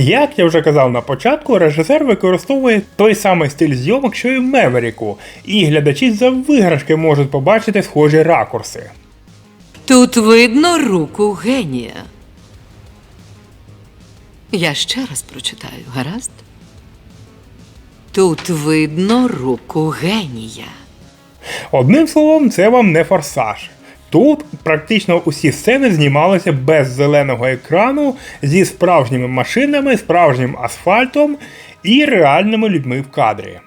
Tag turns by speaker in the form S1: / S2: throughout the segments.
S1: Як я вже казав на початку, режисер використовує той самий стиль зйомок, що і в Меверіку, і глядачі за виграшки можуть побачити схожі ракурси.
S2: Тут видно руку генія. Я ще раз прочитаю, гаразд? Тут видно руку генія.
S1: Одним словом, це вам не форсаж. Тут практично усі сцени знімалися без зеленого екрану зі справжніми машинами, справжнім асфальтом і реальними людьми в кадрі.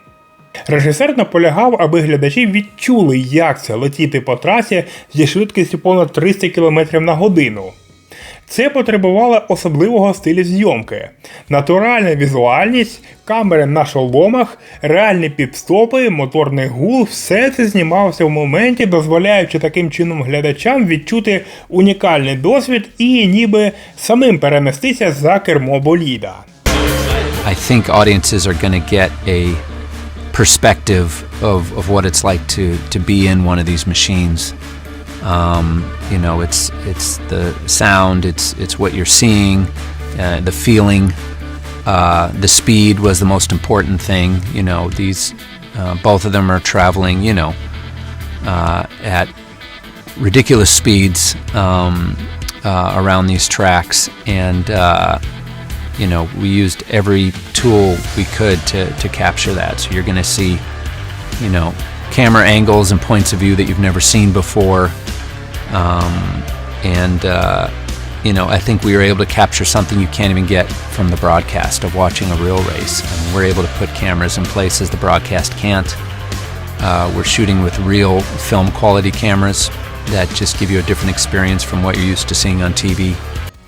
S1: Режисер наполягав, аби глядачі відчули, як це летіти по трасі зі швидкістю понад 300 км на годину. Це потребувало особливого стилю зйомки, натуральна візуальність, камери на шоломах, реальні підстопи, моторний гул, все це знімалося в моменті, дозволяючи таким чином глядачам відчути унікальний досвід і ніби самим перенестися за кермо боліда.
S3: I think audiences are going to get a perspective of, of what it's like to, to be in one of these machines. Um, you know, it's it's the sound, it's it's what you're seeing, uh, the feeling. Uh, the speed was the most important thing. You know, these uh, both of them are traveling. You know, uh, at ridiculous speeds um, uh, around these tracks, and uh, you know we used every tool we could to, to capture that. So you're going to see, you know, camera angles and points of view that you've never seen before, um, and uh, you know I think we were able to capture something you can't even get from the broadcast of watching a real race. I mean, we're able to put cameras in places the broadcast can't. Uh, we're shooting with real film quality cameras that just give you a different experience from what you're used to seeing on TV.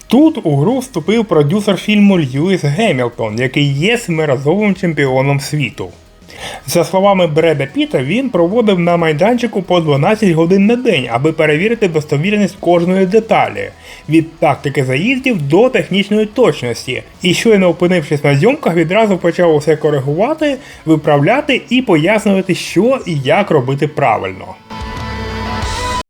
S1: Тут у гру вступив продюсер фільму Льюіс Гемілтон, який є семиразовим чемпіоном світу. За словами Бреда Піта, він проводив на майданчику по 12 годин на день, аби перевірити достовірність кожної деталі від тактики заїздів до технічної точності. І щойно опинившись на зйомках, відразу почав усе коригувати, виправляти і пояснювати, що і як робити правильно.